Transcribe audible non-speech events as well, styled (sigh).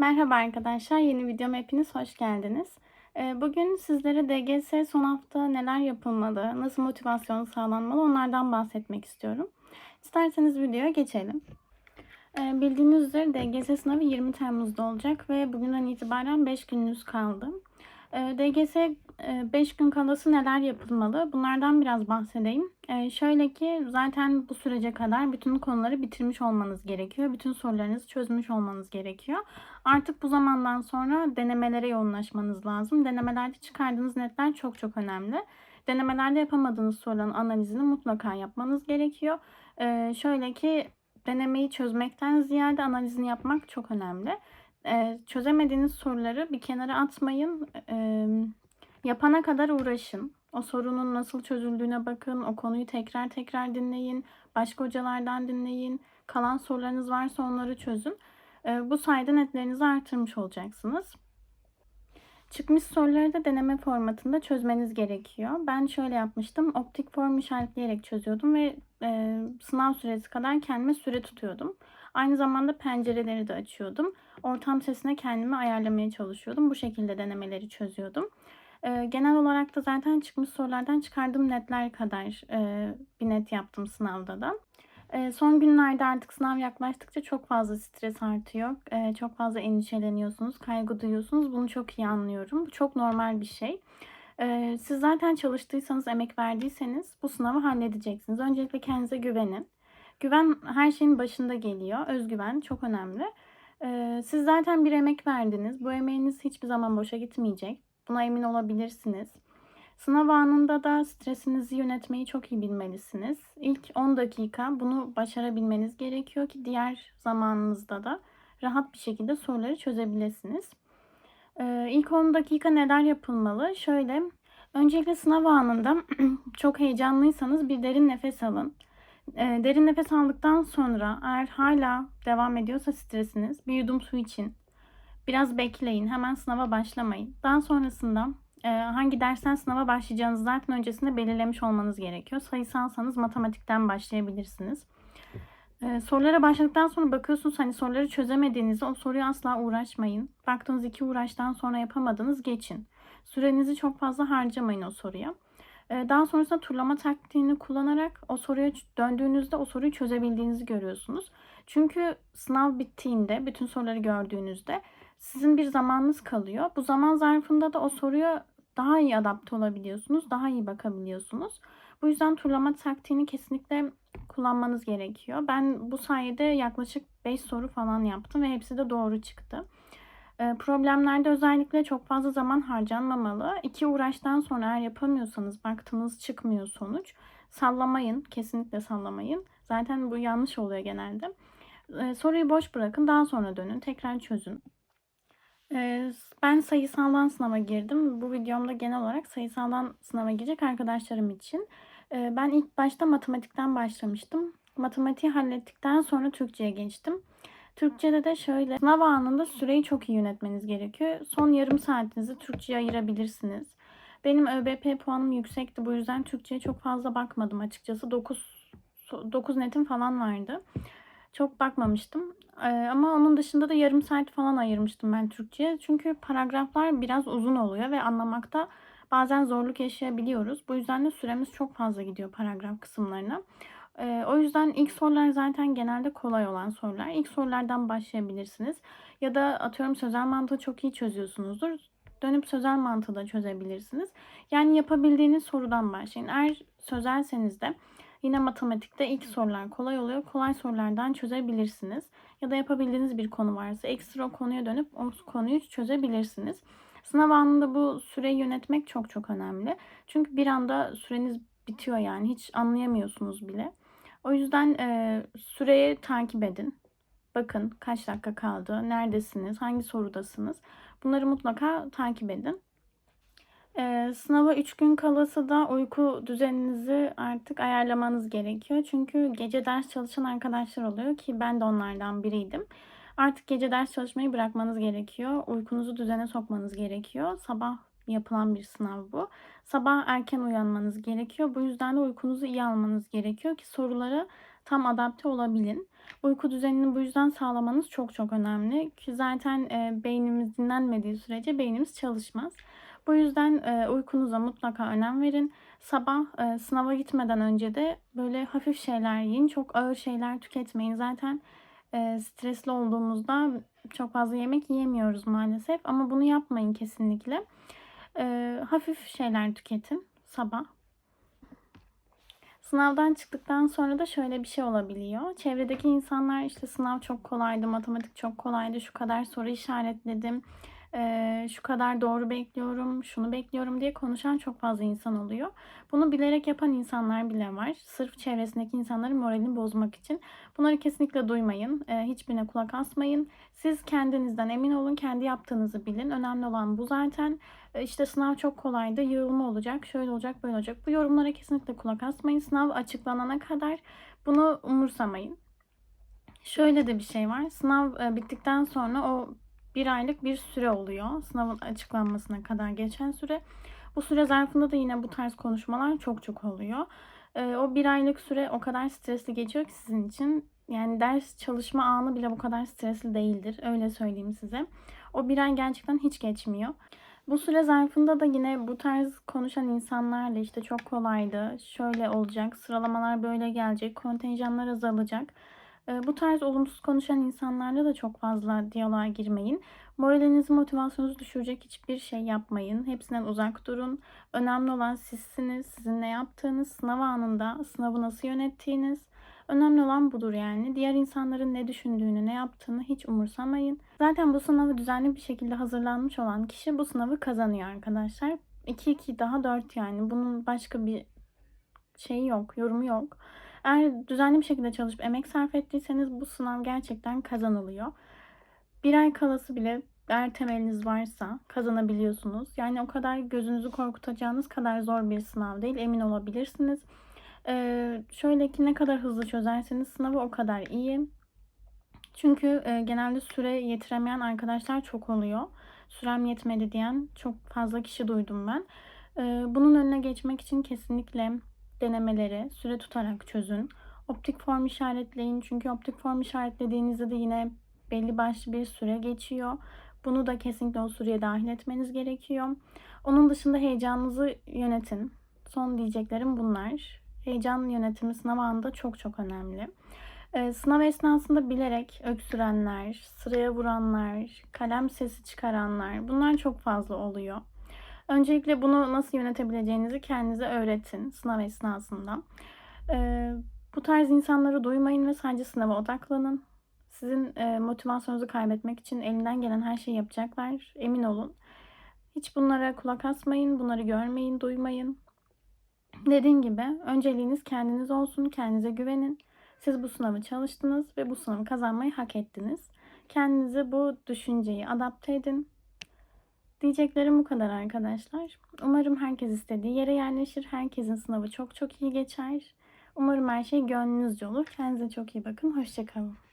Merhaba arkadaşlar, yeni videoma hepiniz hoş geldiniz. Ee, Bugün sizlere DGS son hafta neler yapılmalı, nasıl motivasyon sağlanmalı onlardan bahsetmek istiyorum. İsterseniz videoya geçelim. Ee, Bildiğiniz üzere DGS sınavı 20 Temmuz'da olacak ve bugünden itibaren 5 gününüz kaldı. Ee, DGS 5 gün kalası neler yapılmalı? Bunlardan biraz bahsedeyim. Ee, Şöyle ki zaten bu sürece kadar bütün konuları bitirmiş olmanız gerekiyor. Bütün sorularınızı çözmüş olmanız gerekiyor. Artık bu zamandan sonra denemelere yoğunlaşmanız lazım. Denemelerde çıkardığınız netler çok çok önemli. Denemelerde yapamadığınız soruların analizini mutlaka yapmanız gerekiyor. Ee, Şöyle ki denemeyi çözmekten ziyade analizini yapmak çok önemli. Çözemediğiniz soruları bir kenara atmayın. Yapana kadar uğraşın. O sorunun nasıl çözüldüğüne bakın. O konuyu tekrar tekrar dinleyin. Başka hocalardan dinleyin. Kalan sorularınız varsa onları çözün. Ee, bu sayede netlerinizi artırmış olacaksınız. Çıkmış soruları da deneme formatında çözmeniz gerekiyor. Ben şöyle yapmıştım. Optik form işaretleyerek çözüyordum ve e, sınav süresi kadar kendime süre tutuyordum. Aynı zamanda pencereleri de açıyordum. Ortam sesine kendimi ayarlamaya çalışıyordum. Bu şekilde denemeleri çözüyordum. E, genel olarak da zaten çıkmış sorulardan çıkardığım netler kadar e, bir net yaptım sınavda da. E, son günlerde artık sınav yaklaştıkça çok fazla stres artıyor. E, çok fazla endişeleniyorsunuz, kaygı duyuyorsunuz. Bunu çok iyi anlıyorum. Bu çok normal bir şey. E, siz zaten çalıştıysanız, emek verdiyseniz bu sınavı halledeceksiniz. Öncelikle kendinize güvenin. Güven her şeyin başında geliyor. Özgüven çok önemli. E, siz zaten bir emek verdiniz. Bu emeğiniz hiçbir zaman boşa gitmeyecek. Buna emin olabilirsiniz. Sınav anında da stresinizi yönetmeyi çok iyi bilmelisiniz. İlk 10 dakika bunu başarabilmeniz gerekiyor ki diğer zamanınızda da rahat bir şekilde soruları çözebilirsiniz. Ee, ilk 10 dakika neler yapılmalı? Şöyle, öncelikle sınav anında (clears throat) çok heyecanlıysanız bir derin nefes alın. Ee, derin nefes aldıktan sonra eğer hala devam ediyorsa stresiniz bir yudum su için. Biraz bekleyin, hemen sınava başlamayın. Daha sonrasında e, hangi dersten sınava başlayacağınızı zaten öncesinde belirlemiş olmanız gerekiyor. Sayısalsanız matematikten başlayabilirsiniz. E, sorulara başladıktan sonra bakıyorsunuz hani soruları çözemediğinizde o soruyu asla uğraşmayın. Baktığınız iki uğraştan sonra yapamadınız geçin. Sürenizi çok fazla harcamayın o soruya. E, daha sonrasında turlama taktiğini kullanarak o soruya döndüğünüzde o soruyu çözebildiğinizi görüyorsunuz. Çünkü sınav bittiğinde bütün soruları gördüğünüzde sizin bir zamanınız kalıyor. Bu zaman zarfında da o soruya daha iyi adapte olabiliyorsunuz, daha iyi bakabiliyorsunuz. Bu yüzden turlama taktiğini kesinlikle kullanmanız gerekiyor. Ben bu sayede yaklaşık 5 soru falan yaptım ve hepsi de doğru çıktı. Ee, problemlerde özellikle çok fazla zaman harcanmamalı. İki uğraştan sonra eğer yapamıyorsanız, baktınız çıkmıyor sonuç, sallamayın, kesinlikle sallamayın. Zaten bu yanlış oluyor genelde. Ee, soruyu boş bırakın, daha sonra dönün, tekrar çözün. Ee, ben sayısaldan sınava girdim. Bu videomda genel olarak sayısaldan sınava girecek arkadaşlarım için. Ee, ben ilk başta matematikten başlamıştım. Matematiği hallettikten sonra Türkçe'ye geçtim. Türkçe'de de şöyle sınav anında süreyi çok iyi yönetmeniz gerekiyor. Son yarım saatinizi Türkçe'ye ayırabilirsiniz. Benim ÖBP puanım yüksekti. Bu yüzden Türkçe'ye çok fazla bakmadım açıkçası. 9 9 netim falan vardı. Çok bakmamıştım. Ama onun dışında da yarım saat falan ayırmıştım ben Türkçe'ye. Çünkü paragraflar biraz uzun oluyor ve anlamakta bazen zorluk yaşayabiliyoruz. Bu yüzden de süremiz çok fazla gidiyor paragraf kısımlarına. O yüzden ilk sorular zaten genelde kolay olan sorular. İlk sorulardan başlayabilirsiniz. Ya da atıyorum sözel mantığı çok iyi çözüyorsunuzdur. Dönüp sözel mantığı da çözebilirsiniz. Yani yapabildiğiniz sorudan başlayın. Eğer sözelseniz de Yine matematikte ilk sorular kolay oluyor. Kolay sorulardan çözebilirsiniz. Ya da yapabildiğiniz bir konu varsa ekstra o konuya dönüp o konuyu çözebilirsiniz. Sınav anında bu süreyi yönetmek çok çok önemli. Çünkü bir anda süreniz bitiyor yani hiç anlayamıyorsunuz bile. O yüzden e, süreyi takip edin. Bakın kaç dakika kaldı, neredesiniz, hangi sorudasınız. Bunları mutlaka takip edin. Ee, sınava 3 gün kalası da uyku düzeninizi artık ayarlamanız gerekiyor. Çünkü gece ders çalışan arkadaşlar oluyor ki ben de onlardan biriydim. Artık gece ders çalışmayı bırakmanız gerekiyor. Uykunuzu düzene sokmanız gerekiyor. Sabah yapılan bir sınav bu. Sabah erken uyanmanız gerekiyor. Bu yüzden de uykunuzu iyi almanız gerekiyor ki soruları tam adapte olabilin. Uyku düzenini bu yüzden sağlamanız çok çok önemli. Ki zaten beynimiz dinlenmediği sürece beynimiz çalışmaz. Bu yüzden e, uykunuza mutlaka önem verin. Sabah e, sınava gitmeden önce de böyle hafif şeyler yiyin. Çok ağır şeyler tüketmeyin. Zaten e, stresli olduğumuzda çok fazla yemek yiyemiyoruz maalesef. Ama bunu yapmayın kesinlikle. Hafif şeyler tüketin sabah. Sınavdan çıktıktan sonra da şöyle bir şey olabiliyor. Çevredeki insanlar işte sınav çok kolaydı, matematik çok kolaydı, şu kadar soru işaretledim, şu kadar doğru bekliyorum, şunu bekliyorum diye konuşan çok fazla insan oluyor. Bunu bilerek yapan insanlar bile var. Sırf çevresindeki insanların moralini bozmak için. Bunları kesinlikle duymayın. Hiçbirine kulak asmayın. Siz kendinizden emin olun, kendi yaptığınızı bilin. Önemli olan bu zaten. E, İşte sınav çok kolaydı, yığılma olacak, şöyle olacak, böyle olacak. Bu yorumlara kesinlikle kulak asmayın. Sınav açıklanana kadar bunu umursamayın. Şöyle de bir şey var. Sınav bittikten sonra o bir aylık bir süre oluyor. Sınavın açıklanmasına kadar geçen süre. Bu süre zarfında da yine bu tarz konuşmalar çok çok oluyor. E, O bir aylık süre o kadar stresli geçiyor ki sizin için. Yani ders çalışma anı bile bu kadar stresli değildir. Öyle söyleyeyim size. O bir ay gerçekten hiç geçmiyor. Bu süre zarfında da yine bu tarz konuşan insanlarla işte çok kolaydı, şöyle olacak, sıralamalar böyle gelecek, kontenjanlar azalacak. Ee, Bu tarz olumsuz konuşan insanlarla da çok fazla diyaloğa girmeyin. Moralinizi, motivasyonunuzu düşürecek hiçbir şey yapmayın. Hepsinden uzak durun. Önemli olan sizsiniz, sizin ne yaptığınız, sınav anında sınavı nasıl yönettiğiniz. Önemli olan budur yani. Diğer insanların ne düşündüğünü, ne yaptığını hiç umursamayın. Zaten bu sınavı düzenli bir şekilde hazırlanmış olan kişi bu sınavı kazanıyor arkadaşlar. 2-2 daha 4 yani. Bunun başka bir şeyi yok, yorumu yok. Eğer düzenli bir şekilde çalışıp emek sarf ettiyseniz bu sınav gerçekten kazanılıyor. Bir ay kalası bile eğer temeliniz varsa kazanabiliyorsunuz. Yani o kadar gözünüzü korkutacağınız kadar zor bir sınav değil. Emin olabilirsiniz. Ee, şöyle ki ne kadar hızlı çözerseniz sınavı o kadar iyi. Çünkü e, genelde süre yetiremeyen arkadaşlar çok oluyor. Sürem yetmedi diyen çok fazla kişi duydum ben. E, bunun önüne geçmek için kesinlikle denemeleri süre tutarak çözün. Optik form işaretleyin. Çünkü optik form işaretlediğinizde de yine belli başlı bir süre geçiyor. Bunu da kesinlikle o süreye dahil etmeniz gerekiyor. Onun dışında heyecanınızı yönetin. Son diyeceklerim bunlar. Heyecan yönetimi sınav anında çok çok önemli. Ee, sınav esnasında bilerek öksürenler, sıraya vuranlar, kalem sesi çıkaranlar bunlar çok fazla oluyor. Öncelikle bunu nasıl yönetebileceğinizi kendinize öğretin sınav esnasında. Ee, bu tarz insanları duymayın ve sadece sınava odaklanın. Sizin e, motivasyonunuzu kaybetmek için elinden gelen her şeyi yapacaklar. Emin olun. Hiç bunlara kulak asmayın, bunları görmeyin, duymayın. Dediğim gibi önceliğiniz kendiniz olsun, kendinize güvenin. Siz bu sınavı çalıştınız ve bu sınavı kazanmayı hak ettiniz. Kendinize bu düşünceyi adapte edin. Diyeceklerim bu kadar arkadaşlar. Umarım herkes istediği yere yerleşir. Herkesin sınavı çok çok iyi geçer. Umarım her şey gönlünüzce olur. Kendinize çok iyi bakın. Hoşçakalın.